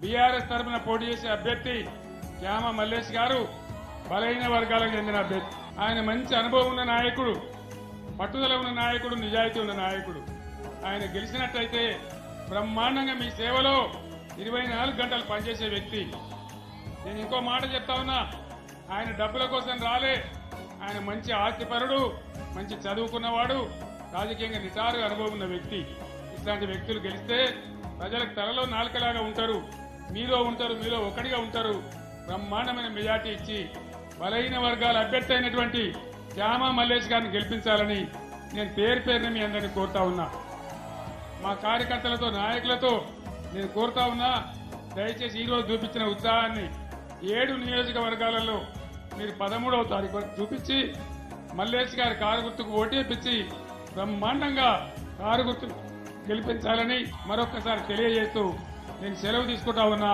BRS తరఫున పోటీ చేసే అభ్యర్థి క్యామ మల్లేష్ గారు బలహీన వర్గాలకు చెందిన అభ్యర్థి. ఆయన మంచి అనుభవం ఉన్న నాయకుడు పట్టుదల ఉన్న నాయకుడు నిజాయితీ ఉన్న నాయకుడు. ఆయన గెలిచినట్టయితే బ్రహ్మాండంగా మీ సేవలో ఇరవై నాలుగు గంటలు పనిచేసే వ్యక్తి. నేను ఇంకో మాట చెప్తా ఉన్నా ఆయన డబ్బుల కోసం రాలే. ఆయన మంచి ఆస్తిపరుడు మంచి చదువుకున్నవాడు రాజకీయంగా నిటారు అనుభవం ఉన్న వ్యక్తి. ఇట్లాంటి వ్యక్తులు గెలిస్తే ప్రజలకు తలలో నాలుకలాగా ఉంటారు. మీలో ఉంటారు మీలో ఒకటిగా ఉంటారు. బ్రహ్మాండమైన మెజార్టీ ఇచ్చి బలహీన వర్గాల అభ్యర్థి అయినటువంటి శ్యామ మల్లేష్ గారిని గెలిపించాలని నేను పేరు పేరుని మీ అందరినీ కోరుతా ఉన్నా. మా కార్యకర్తలతో నాయకులతో నేను కోరుతా ఉన్నా దయచేసి ఈరోజు చూపించిన ఉత్సాహాన్ని ఏడు నియోజకవర్గాలలో మీరు పదమూడవ తారీఖు వరకు చూపించి మల్లేష్ గారి కారు గుర్తుకు ఓటేపించి బ్రహ్మాండంగా కారు గుర్తు గెలిపించాలని మరొకసారి తెలియజేస్తూ నేను సెలవు తీసుకుంటా ఉన్నా.